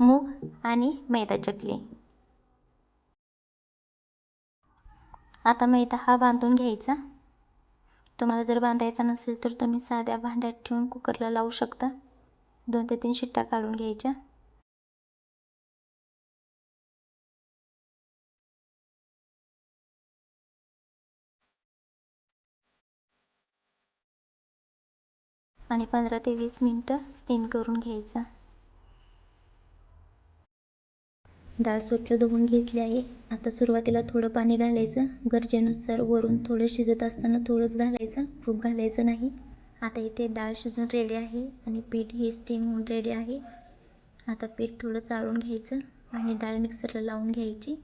मूग आणि मैदा चकली. आता मैदा हा बांधून घ्यायचा. तुम्हाला जर बांधायचा नसेल तर तुम्ही साध्या भांड्यात ठेवून कुकरला लावू शकता. दोन ते तीन शिट्ट्या काढून घ्यायच्या. आणि पंधरा ते वीस मिनटं स्टीम करून घ्यायचा. डाळ स्वच्छ धुवून घेतली आहे. आता सुरुवातीला थोडं पाणी घालायचं. गरजेनुसार वरून थोडं शिजत असताना थोडंच घालायचं. खूप घालायचं नाही. आता इथे डाळ शिजून रेडी आहे आणि पीठ ही स्टीम होऊन रेडी आहे. आता पीठ थोडं चाळून घ्यायचं आणि डाळ मिक्सरला लावून घ्यायची.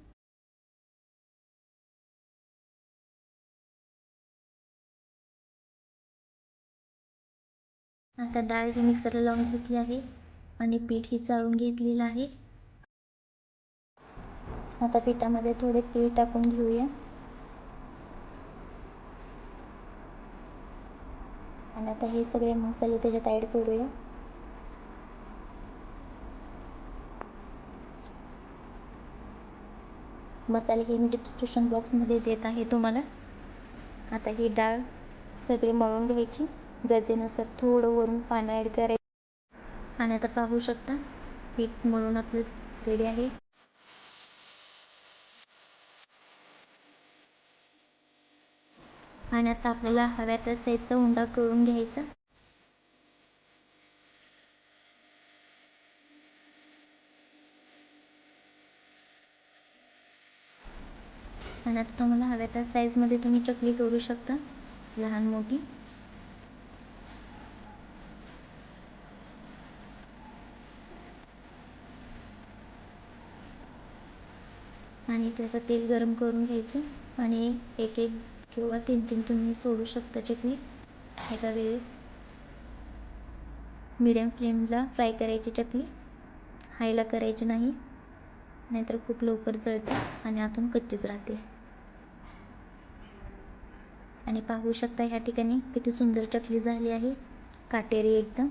आता डाळ ही मिक्सरला लावून घेतली आहे आणि पीठ ही चाळून घेतलेलं आहे. आता पिठामध्ये थोडे तीळ टाकून घेऊया. आणि आता हे सगळे मसाले त्याच्यात ॲड करूया. मसाले हे मी डिस्क्रिप्शन बॉक्समध्ये देत आहे तुम्हाला. आता ही डाळ सगळी मळून घ्यायची. गरजेनुसार थोडं वरून पाणी ॲड करायचं. आणि आता पाहू शकता पीठ मळून आपलं रेडी आहे. आणि आता आपल्याला हव्या त्या साईजचा उंडा करून घ्यायचा. आणि आता तुम्हाला हव्या त्या साईजमध्ये तुम्ही चकली करू शकता लहान मोठी. आणि त्याचं तेल गरम करून घ्यायचं आणि एक एक किंवा तीन तीन तुम्ही सोडू शकता चटणी. एका वेळेस? मीडियम फ्लेमला फ्राय करायची चटणी. हायला करायची नाही. नाहीतर खूप लवकर जळते आणि आतून कच्चीच राहते. आणि पाहू शकता ह्या ठिकाणी किती सुंदर चकली झाली आहे. काटेरी एकदम.